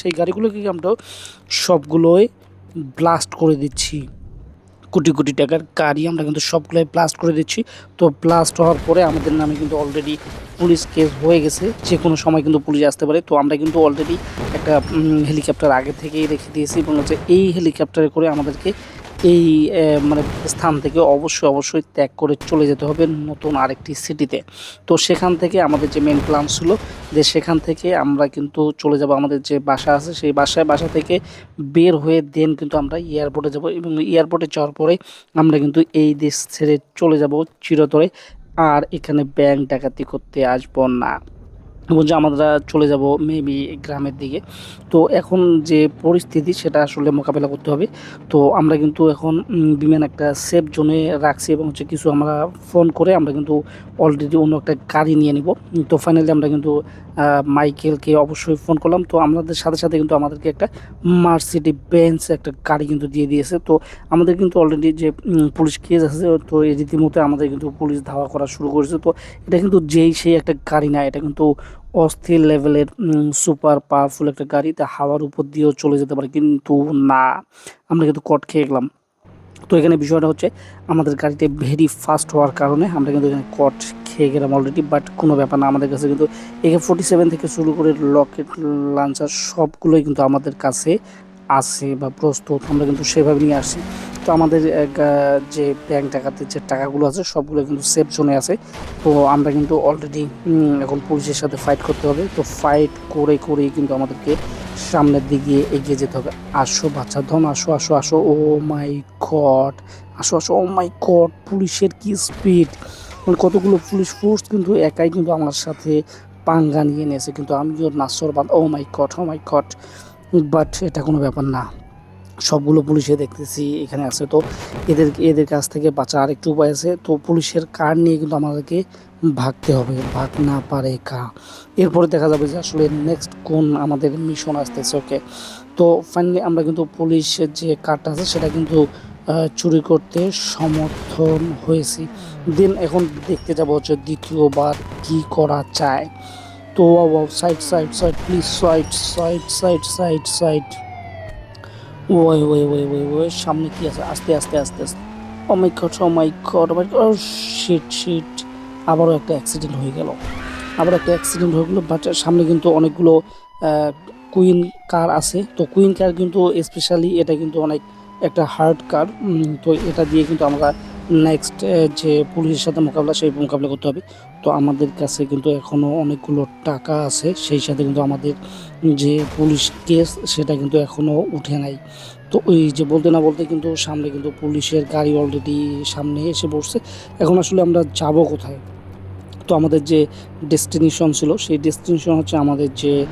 সেই গাড়িগুলোকে আমরা সবগুলোই ব্লাস্ট করে দিচ্ছি। কোটি কোটি টাকার গাড়ি আমরা কিন্তু সবগুলোই ব্লাস্ট করে দিচ্ছি। তো ব্লাস্ট হওয়ার পরে আমাদের নামে কিন্তু অলরেডি পুলিশ কেস হয়ে গেছে। যে কোনো সময় কিন্তু পুলিশ আসতে পারে। তো আমরা কিন্তু অলরেডি একটা হেলিকপ্টার আগে থেকেই রেখে দিয়েছি। এবং হচ্ছে এই হেলিকপ্টারে করে আমাদেরকে এই মানে স্থান থেকে অবশ্যই অবশ্যই ত্যাগ করে চলে যেতে হবে নতুন আরেকটি সিটিতে তো সেখান থেকে আমাদের যে মেন প্ল্যান ছিল যে সেখান থেকে আমরা কিন্তু চলে যাব, আমাদের যে বাসা আছে সেই বাসায়। বাসা থেকে বের হয়ে দেন কিন্তু আমরা এয়ারপোর্টে যাব এবং এয়ারপোর্টে যাওয়ার পরে আমরা কিন্তু এই দেশ ছেড়ে চলে যাব চিরতরে। আর এখানে ব্যাংক ডাকাতি করতে আসব না। যে আমরা চলে যাব মেবি গ্রামের দিকে। তো এখন যে পরিস্থিতি সেটা আসলে মোকাবেলা করতে হবে। তো আমরা কিন্তু এখন বিমান একটা সেফ জোনে রাখছি এবং হচ্ছে কিছু আমরা ফোন করে আমরা কিন্তু অলরেডি অন্য একটা গাড়ি নিয়ে নিব। তো ফাইনালি আমরা কিন্তু মাইকেলকে অবশ্যই ফোন করলাম। তো আমাদের সাথে সাথে কিন্তু আমাদেরকে একটা মার্সিডি বেঞ্চ একটা গাড়ি কিন্তু দিয়ে দিয়েছে। তো আমাদের কিন্তু অলরেডি যে পুলিশ কেস আছে, তো এই রীতিমতো আমাদের কিন্তু পুলিশ ধাওয়া করা শুরু করেছে। তো এটা কিন্তু যেই সেই একটা গাড়ি না, এটা কিন্তু অস্থির লেভেলের সুপার পাওয়ারফুল একটা গাড়ি। তা হাওয়ার উপর দিয়েও চলে যেতে পারে, কিন্তু না। আমরা কিন্তু কট খেয়ে গেলাম। তো এখানে বিষয়টা হচ্ছে, আমাদের গাড়িতে ভেরি ফাস্ট হওয়ার কারণে আমরা কিন্তু এখানে কট খেয়ে গেলাম অলরেডি বাট কোনো ব্যাপার না। আমাদের কাছে কিন্তু একে ফোর্টি সেভেন থেকে শুরু করে লকেট লাঞ্চার সবগুলোই কিন্তু আমাদের কাছে আছে বা প্রস্তুত। আমরা কিন্তু সেভাবে নিয়ে আসি। তো আমাদের যে ব্যাংক টাকাতে যে টাকাগুলো আছে, সবগুলো কিন্তু সেফ জোনে আছে। তো আমরা কিন্তু অলরেডি এখন পুলিশের সাথে ফাইট করতে হবে। তো ফাইট করে করেই কিন্তু আমাদেরকে সামনের দিকে এগিয়ে যেতে হবে। আসো বাচ্চা, ধন, আসো আসো আসো। ও মাই গড আসো আসো, ও মাই গড পুলিশের কি স্পিড মানে কতগুলো পুলিশ ফোর্স কিন্তু একাই কিন্তু আমার সাথে পাঙ্গা নিয়ে নিয়েছে। কিন্তু আমিও নাসর বাদ ও my god oh my god but এটা কোনো ব্যাপার না। সবগুলো পুলিশে দেখতেছি, এখানে আছে। তো এদের এদের কাছ থেকে বাঁচা আরেকটু উপায় আছে। তো পুলিশের কার নিয়ে কিন্তু আমাদেরকে ভাগতে হবে। ভাগ না পারে কা এরপরে দেখা যাবে যে আসলে নেক্সট কোন আমাদের মিশন আসতেছে ওকে তো ফাইনালি আমরা কিন্তু পুলিশের যে কার্ডটা আছে, সেটা কিন্তু চুরি করতে সমর্থন হয়েছি। দেন এখন দেখতে যাব হচ্ছে দ্বিতীয়বার কি করা চায় তো side side side please side side side side side ওই ওই ওই ওই ওই, সামনে কি আছে? আস্তে আস্তে আস্তে আস্তে। ও my god, oh my god, oh shit shit. আবারও একটা অ্যাক্সিডেন্ট হয়ে গেল। আবার একটা অ্যাক্সিডেন্ট হয়ে গেলো বাট সামনে কিন্তু অনেকগুলো কুইন কার আছে। তো কুইন কার কিন্তু স্পেশালি এটা কিন্তু অনেক একটা হার্ড কার তো এটা দিয়ে কিন্তু আমরা নেক্সট যে পুলিশের সাথে মোকাবিলা, সেই মোকাবিলা করতে হবে। তো আমাদের কাছে কিন্তু এখনও অনেকগুলো টাকা আছে, সেই সাথে কিন্তু আমাদের যে পুলিশ কেস, সেটা কিন্তু এখনও উঠে নাই। তো ওই যে বলতে না বলতে কিন্তু সামনে কিন্তু পুলিশের গাড়ি অলরেডি সামনে এসে পড়ছে এখন আসলে আমরা যাব কোথায়? তো আমাদের যে ডেস্টিনেশন ছিল, সেই ডেস্টিনেশন হচ্ছে আমাদের যে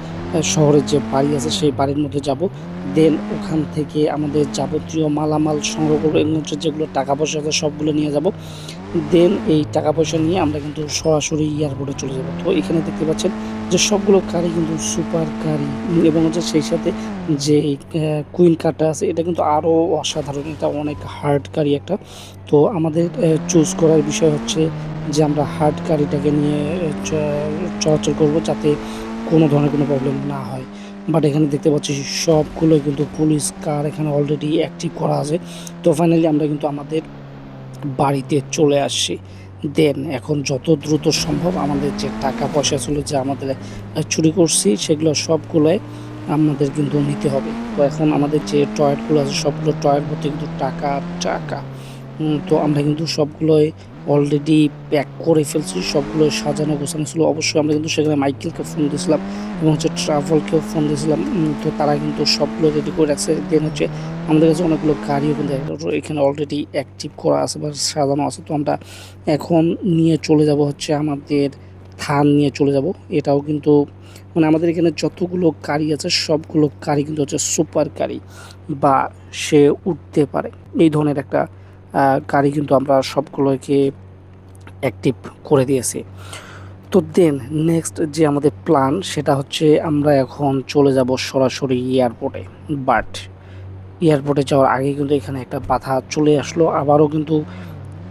শহরের যে বাড়ি আছে সেই বাড়ির মধ্যে যাব। দেন ওখান থেকে আমাদের যাবতীয় মালামাল সংগ্রহ করব হচ্ছে যেগুলো টাকা পয়সা আছে সবগুলো নিয়ে যাব। দেন এই টাকা পয়সা নিয়ে আমরা কিন্তু সরাসরি এয়ারপোর্টে চলে যাব। তো এখানে দেখতে পাচ্ছেন যে সবগুলো গাড়ি কিন্তু সুপার গাড়ি। এবং হচ্ছে সেই সাথে যে কুইন কারটা আছে, এটা কিন্তু আরও অসাধারণ, এটা অনেক হার্ড গাড়ি একটা। তো আমাদের চুজ করার বিষয় হচ্ছে যে আমরা হার্ড গাড়িটাকে নিয়ে চলাচল করব যাতে কোনো ধরনের কোনো প্রবলেম না হয়। বাট এখানে দেখতে পাচ্ছি সবগুলোই কিন্তু পুলিশ কার এখানে অলরেডি অ্যাক্টিভ করা আছে। তো ফাইনালি আমরা কিন্তু আমাদের বাড়িতে চলে আসছি দেন এখন যত দ্রুত সম্ভব আমাদের যে টাকা পয়সা ছিল যে আমাদের চুরি করছি, সেগুলো সবগুলোই আমাদের কিন্তু নিতে হবে। তো এখন আমাদের যে টয়েটগুলো আছে, সবগুলো টয়েট ভর্তি কিন্তু টাকা টাকা। তো আমরা কিন্তু সবগুলোই অলরেডি প্যাক করে ফেলছি, সবগুলো সাজানো গোছানো ছিল। অবশ্যই আমরা কিন্তু সেখানে মাইকেলকে ফোন দিয়েছিলাম এবং হচ্ছে ট্রাভেলকেও ফোন দিয়েছিলাম। তো তারা কিন্তু সবগুলো রেডি করে রাখছে। দেন হচ্ছে আমাদের কাছে অনেকগুলো গাড়িও কিন্তু এখানে অলরেডি অ্যাক্টিভ করা আছে বা সাজানো আছে। তো আমরা এখন নিয়ে চলে যাব হচ্ছে আমাদের থান নিয়ে চলে যাব। এটাও কিন্তু মানে আমাদের এখানে যতগুলো গাড়ি আছে, সবগুলো গাড়ি কিন্তু হচ্ছে সুপার গাড়ি বা সে উঠতে পারে। এই ধরনের একটা গাড়ি কিন্তু আমরা সবগুলোকে অ্যাক্টিভ করে দিয়েছি। তো দেন নেক্সট যে আমাদের প্ল্যান সেটা হচ্ছে আমরা এখন চলে যাব সরাসরি এয়ারপোর্টে বাট এয়ারপোর্টে যাওয়ার আগে কিন্তু এখানে একটা বাধা চলে আসলো। আবারও কিন্তু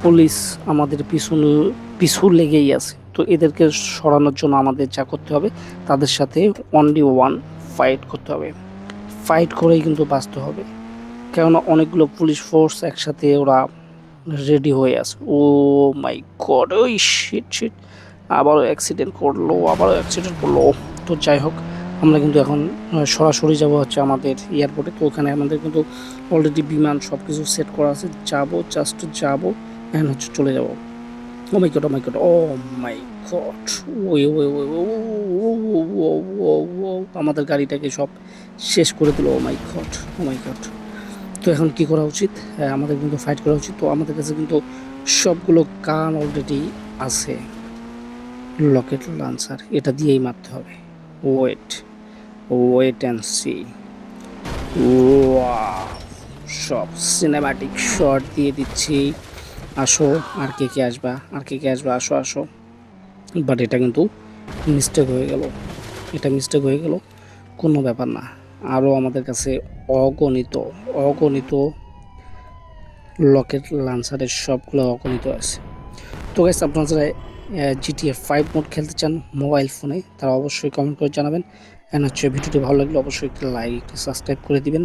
পুলিশ আমাদের পিছনে, পিছু লেগেই আছে। তো এদেরকে সরানোর জন্য আমাদের যা করতে হবে, তাদের সাথে অনলি ওয়ান ফাইট করতে হবে। ফাইট করেই কিন্তু বাঁচতে হবে। কেননা অনেকগুলো পুলিশ ফোর্স একসাথে ওরা রেডি হয়ে আছে ও মাই গড ওই শিট শিট আবারও অ্যাক্সিডেন্ট করল আবারও অ্যাক্সিডেন্ট করল তো যাই হোক আমরা কিন্তু এখন সরাসরি যাব হচ্ছে আমাদের এয়ারপোর্টে তো ওখানে আমাদের কিন্তু অলরেডি বিমান সব কিছু সেট করা আছে যাব জাস্ট যাব এখন হচ্ছে চলে যাব ও my god oh my god oh my god ওই ওই ওই আমাদের গাড়িটাকে সব শেষ করে দিল ও my god oh my god তো এখন কি করা উচিত? হ্যাঁ, আমাদের কিন্তু ফাইট করা উচিত। তো আমাদের কাছে কিন্তু সবগুলো কান অলরেডি আছে। লকেট লান্সার এটা দিয়েই মারতে হবে। ওয়েট ওয়েট অ্যান্ড সি সব সিনেমাটিক শট দিয়ে দিচ্ছি। আসো আর কে কে আসবা? আর কে কে আসবা? আসো আসো। বাট এটা কিন্তু মিস্টেক হয়ে গেল। এটা মিস্টেক হয়ে গেল। কোনো ব্যাপার না। আরও আমাদের কাছে অগণিত অগণিত লকেট লান্সারের সবগুলো অগণিত আছে। তো গাইস আপনারা যারা জিটিএ ফাইভ মোড খেলতে চান মোবাইল ফোনে তারা অবশ্যই কমেন্ট করে জানাবেন। অ্যান্ড হচ্ছে ভিডিওটি ভালো লাগলে অবশ্যই একটি লাইক একটি সাবস্ক্রাইব করে দিবেন।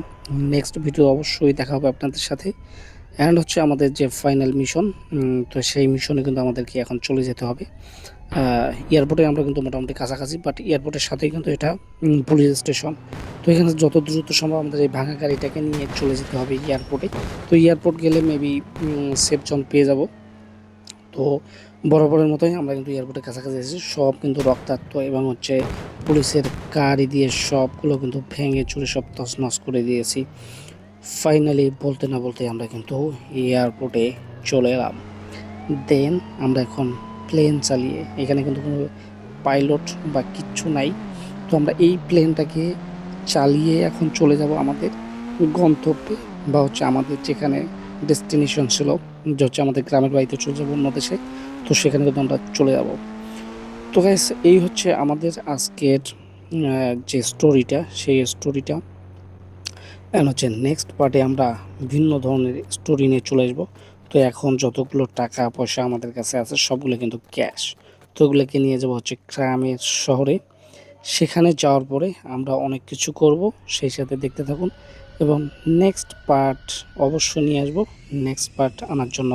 নেক্সট ভিডিও অবশ্যই দেখা হবে আপনাদের সাথে। অ্যান্ড হচ্ছে আমাদের যে ফাইনাল মিশন তো সেই মিশনে কিন্তু আমাদেরকে এখন চলে যেতে হবে। এয়ারপোর্টে আমরা কিন্তু মোটামুটি কাছাকাছি বাট এয়ারপোর্টের সাথেই কিন্তু এটা পুলিশ স্টেশন তো এখানে যত দ্রুত সম্ভব আমাদের এই ভাঙা গাড়িটাকে নিয়ে চলে যেতে হবে এয়ারপোর্টে তো এয়ারপোর্ট গেলে মেবি সেফ জোন পেয়ে যাব। তো বরাবরের মতোই আমরা কিন্তু এয়ারপোর্টের কাছাকাছি এসেছি সব কিন্তু রক্তাক্ত এবং হচ্ছে পুলিশের গাড়ি দিয়ে সবগুলো কিন্তু ভেঙে চুরে সব তছনছ করে দিয়েছি। ফাইনালি বলতে না বলতে আমরা কিন্তু এয়ারপোর্টে চলে এলাম। দেন আমরা এখন প্লেন চালিয়ে, এখানে কিন্তু কোনো পাইলট বা কিচ্ছু নাই। তো আমরা এই প্লেনটাকে চালিয়ে এখন চলে যাব আমাদের গন্তব্যে বা হচ্ছে আমাদের যেখানে ডেস্টিনেশন ছিল, যে হচ্ছে আমাদের গ্রামের বাড়িতে চলে যাব অন্য দেশে। তো সেখানে কিন্তু আমরা চলে যাব। তো গাইস এই হচ্ছে আমাদের আজকের যে স্টোরিটা সেই স্টোরিটা অ্যান্ড হচ্ছে নেক্সট পার্টে আমরা ভিন্ন ধরনের স্টোরি নিয়ে চলে আসব। তো এখন যতগুলো টাকা, পয়সা আমাদের কাছে আছে, সবগুলো কিন্তু ক্যাশ। তো ওগুলোকে নিয়ে যাব হচ্ছে গ্রামের শহরে। সেখানে যাওয়ার পরে আমরা অনেক কিছু করব, সেই সাথে দেখতে থাকুন। এবং নেক্সট পার্ট অবশ্যই নিয়ে আসব। নেক্সট পার্ট আনার জন্য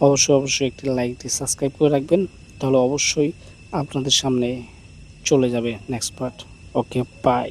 অবশ্যই অবশ্যই একটি লাইক দিয়ে সাবস্ক্রাইব করে রাখবেন। তাহলে অবশ্যই আপনাদের সামনে চলে যাবে নেক্সট পার্ট ওকে বাই